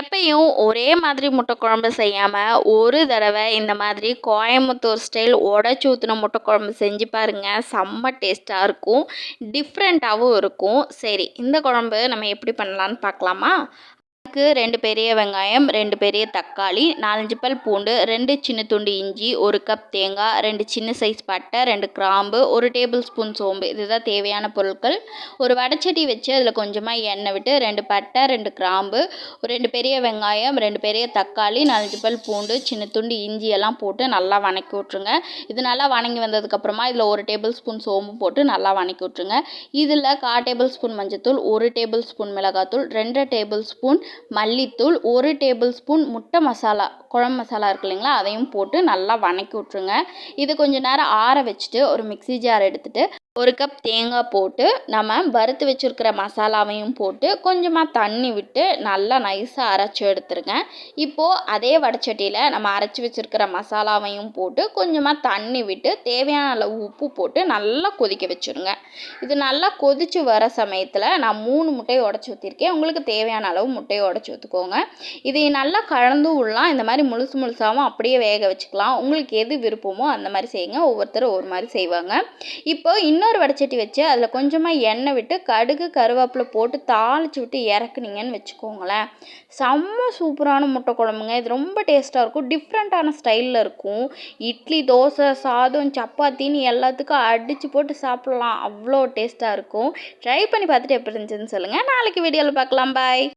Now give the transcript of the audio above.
எப்பயும் ஒரே மாதிரி முட்டை குழம்பு செய்யாமல் ஒரு தடவை இந்த மாதிரி கோயம்புத்தூர் ஸ்டைல் உடச்சி ஊற்றின முட்டை குழம்பு செஞ்சு பாருங்கள் செம்ம டேஸ்ட்டாக இருக்கும். டிஃப்ரெண்ட்டாகவும் இருக்கும். சரி இந்த குழம்பு நம்ம எப்படி பண்ணலான்னு பார்க்கலாமா? அதுக்கு ரெண்டு பெரிய வெங்காயம் ரெண்டு பெரிய தக்காளி நாலஞ்சு பல் பூண்டு ரெண்டு சின்ன துண்டு இஞ்சி ஒரு கப் தேங்காய் ரெண்டு சின்ன சைஸ் பட்டை ரெண்டு கிராம்பு ஒரு டேபிள் ஸ்பூன் சோம்பு. இதுதான் தேவையான பொருட்கள். ஒரு வடைச்சட்டி வச்சு அதில் கொஞ்சமாக எண்ணெய் விட்டு ரெண்டு பட்டை ரெண்டு கிராம்பு ரெண்டு பெரிய வெங்காயம் ரெண்டு பெரிய தக்காளி நாலஞ்சு பல் பூண்டு சின்ன துண்டு இஞ்சி எல்லாம் போட்டு நல்லா வணக்கி விட்ருங்க இது நல்லா வணங்கி வந்ததுக்கப்புறமா இதில் ஒரு டேபிள் ஸ்பூன் சோம்பு போட்டு நல்லா வணக்கி விட்ருங்க இதில் கா டேபிள் ஸ்பூன் மஞ்சத்தூள் ஒரு டேபிள் ஸ்பூன் மிளகாத்தூள் ரெண்டு டேபிள் ஸ்பூன் மல்லித்தூள் ஒரு டேபிள் ஸ்பூன் முட்டை மசாலா குழம்பு மசாலா இருக்கு இல்லைங்களா அதையும் போட்டு நல்லா வணக்கி விட்ருங்க இது கொஞ்சம் நேரம் ஆற வச்சுட்டு ஒரு மிக்ஸி ஜார் எடுத்துகிட்டு ஒரு கப் தேங்காய் போட்டு நம்ம வறுத்து வச்சுருக்கிற மசாலாவையும் போட்டு கொஞ்சமாக தண்ணி விட்டு நல்லா நைஸாக அரைச்சி எடுத்துருங்க. இப்போது அதே வடைச்சட்டியில் நம்ம அரைச்சி வச்சுருக்கிற மசாலாவையும் போட்டு கொஞ்சமாக தண்ணி விட்டு தேவையான அளவு உப்பு போட்டு நல்லா கொதிக்க வச்சுருங்க. இது நல்லா கொதித்து வர சமயத்தில் நான் மூணு முட்டையை உடச்சி ஊற்றிருக்கேன் உங்களுக்கு தேவையான அளவு முட்டையை உடச்சி ஊற்றுக்கோங்க இதை நல்லா கலந்து விடலாம் இந்த மாதிரி முழுசு முழுசாகவும் அப்படியே வேக வச்சுக்கலாம். உங்களுக்கு எது விருப்பமோ அந்த மாதிரி செய்யுங்க. ஒவ்வொருத்தரும் ஒரு மாதிரி செய்வாங்க. இப்போ இன்னொரு வடைச்சட்டி வச்சு அதில் கொஞ்சமாக எண்ணெய் விட்டு கடுகு கருவேப்பிலை போட்டு தாளித்து விட்டு இறக்குனீங்கன்னு வச்சுக்கோங்களேன். செம்ம சூப்பரான முட்டை குழம்புங்க. இது ரொம்ப டேஸ்ட்டாக இருக்கும். டிஃப்ரெண்ட்டான ஸ்டைலில் இருக்கும். இட்லி தோசை சாதம் சப்பாத்தின்னு எல்லாத்துக்கும் அடித்து போட்டு சாப்பிட்லாம். அவ்வளோ டேஸ்ட்டாக இருக்கும். ட்ரை பண்ணி பார்த்துட்டு எப்படி இருந்துச்சுன்னு சொல்லுங்கள் நாளைக்கு வீடியோவில் பார்க்கலாம். பாய்